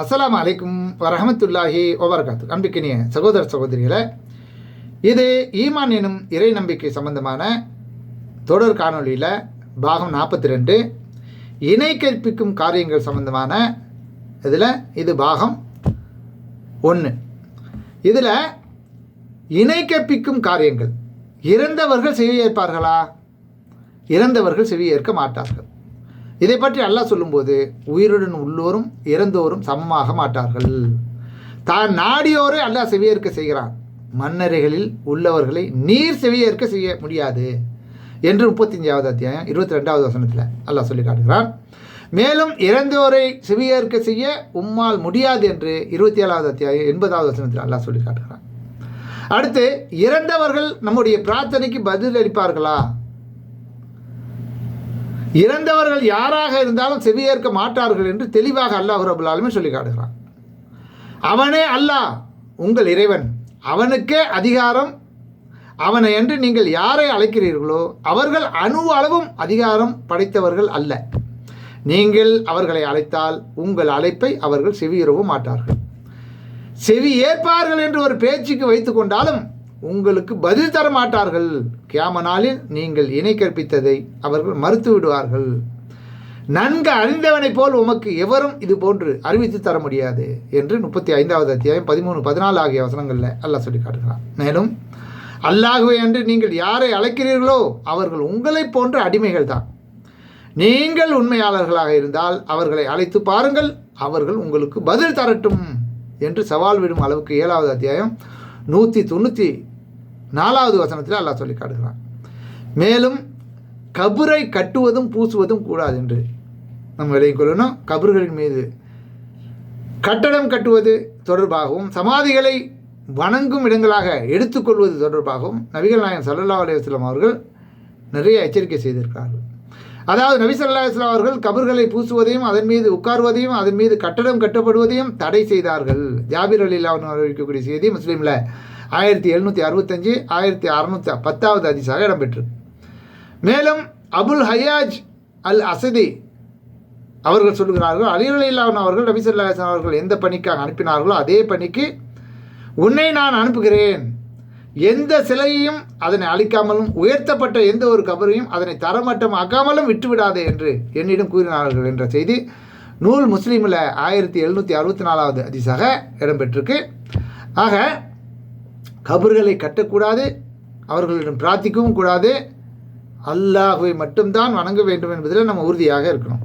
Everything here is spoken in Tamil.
அஸ்ஸலாமு அலைக்கும் வரஹமத்துல்லாஹி வபரகாத்து. அன்பிக்கினிய சகோதர சகோதரிகளை இது ஈமான் எனும் இறை நம்பிக்கை சம்பந்தமான தொடர் காணொலியில் பாகம் நாற்பத்தி ரெண்டு இணை கற்பிக்கும் காரியங்கள் சம்பந்தமான இதில் இது பாகம் ஒன்று இதில் இணை கற்பிக்கும் காரியங்கள் இறந்தவர்கள் செவி ஏற்பார்களா? இறந்தவர்கள் செவி ஏற்க மாட்டார்கள். இதை பற்றி அல்லாஹ் சொல்லும்போது உயிருடன் உள்ளோரும் இறந்தோரும் சமமாக மாட்டார்கள். தான் நாடியோரை அல்லாஹ் செவியேற்க செய்கிறான். மன்னரைகளில் உள்ளவர்களை நீர் செவியேற்க செய்ய முடியாது என்று முப்பத்தஞ்சாவது அத்தியாயம் இருபத்தி ரெண்டாவது வசனத்தில் அல்லாஹ் சொல்லி காட்டுகிறான். மேலும் இறந்தோரை செவியேற்க செய்ய உம்மால் முடியாது என்று இருபத்தி ஏழாவது அத்தியாயம் எண்பதாவது வசனத்தில் அல்லாஹ் சொல்லி காட்டுகிறான். அடுத்து இறந்தவர்கள் நம்முடைய பிரார்த்தனைக்கு பதில் அளிப்பார்களா இறந்தவர்கள் யாராக இருந்தாலும் செவியேற்க மாட்டார்கள் என்று தெளிவாக அல்லாஹ் ரபுல்லாலுமே சொல்லி காட்டுகிறான். அவனே அல்லாஹ் உங்கள் இறைவன். அவனுக்கே அதிகாரம். அவனை என்று நீங்கள் யாரை அழைக்கிறீர்களோ அவர்கள் அணு அளவும் அதிகாரம் படைத்தவர்கள் அல்ல. நீங்கள் அவர்களை அழைத்தால் உங்கள் அழைப்பை அவர்கள் செவியுறவும் மாட்டார்கள். செவி ஏற்பார்கள் என்று ஒரு பேச்சுக்கு வைத்துக்கொண்டாலும் உங்களுக்கு பதில் தர மாட்டார்கள். கியாம நாளில் நீங்கள் இணை கற்பித்ததை அவர்கள் மறுத்து விடுவார்கள். நன்கு அறிந்தவனைப் போல் உமக்கு எவரும் இது போன்று அறிவித்து தர முடியாது என்று முப்பத்தி ஐந்தாவது அத்தியாயம் பதிமூணு பதினாலு ஆகிய வசனங்களில் அல்லாஹ் சொல்லி காட்டுகிறான். மேலும் அல்லாகுவே என்று நீங்கள் யாரை அழைக்கிறீர்களோ அவர்கள் உங்களைப் போன்ற அடிமைகள் தான். நீங்கள் உண்மையாளர்களாக இருந்தால் அவர்களை அழைத்து பாருங்கள் அவர்கள் உங்களுக்கு பதில் தரட்டும் என்று சவால் விடும் அளவுக்கு ஏழாவது அத்தியாயம் நூற்றி தொண்ணூற்றி நாலாவது வசனத்தில் அல்லாஹ் சொல்லி காட்டுகிறான். மேலும் கபரை கட்டுவதும் பூசுவதும் கூடாது என்று நம்ம விலையும் கொள்ளணும். கபர்களின் மீது கட்டடம் கட்டுவது தொடர்பாகவும் சமாதிகளை வணங்கும் இடங்களாக எடுத்துக்கொள்வது தொடர்பாகவும் நபிகள் நாயகம் சல்லல்லா அலுவலம் அவர்கள் நிறைய எச்சரிக்கை செய்திருக்கிறார்கள் அதாவது நபி இஸ்லாம் அவர்கள் கபர்களை பூசுவதையும் அதன் மீது உட்கார்வதையும் அதன் மீது கட்டடம் கட்டப்படுவதையும் தடை செய்தார்கள். ஜாபிர் அலி இல்லாவன் அறிவிக்கக்கூடிய செய்தி முஸ்லீமில் ஆயிரத்தி எழுநூற்றி அறுபத்தஞ்சு ஆயிரத்தி அறுநூற்றி பத்தாவது அதிசாக இடம்பெற்று. மேலும் அபுல் ஹயாஜ் அல் அசதி அவர்கள் சொல்கிறார்கள் அலிரலி இல்லாவன் அவர்கள் நபி இஸ்லாம் அவர்கள் எந்த பணிக்காக அனுப்பினார்களோ அதே பணிக்கு உன்னை நான் அனுப்புகிறேன். எந்த சிலையையும் அதனை அழிக்காமலும் உயர்த்தப்பட்ட எந்த ஒரு கபரையும் அதனை தரமட்டம் ஆக்காமலும் விட்டுவிடாதே என்று என்னிடம் கூறினார்கள் என்ற செய்தி நூல் முஸ்லீமில் ஆயிரத்தி எழுநூற்றி அறுபத்தி நாலாவது அதிசாக இடம்பெற்றிருக்கு. ஆக கபர்களை கட்டக்கூடாது அவர்களிடம் பிரார்த்திக்கவும் கூடாது. அல்லாஹுவை மட்டும்தான் வணங்க வேண்டும் என்பதில் நம்ம உறுதியாக இருக்கணும்.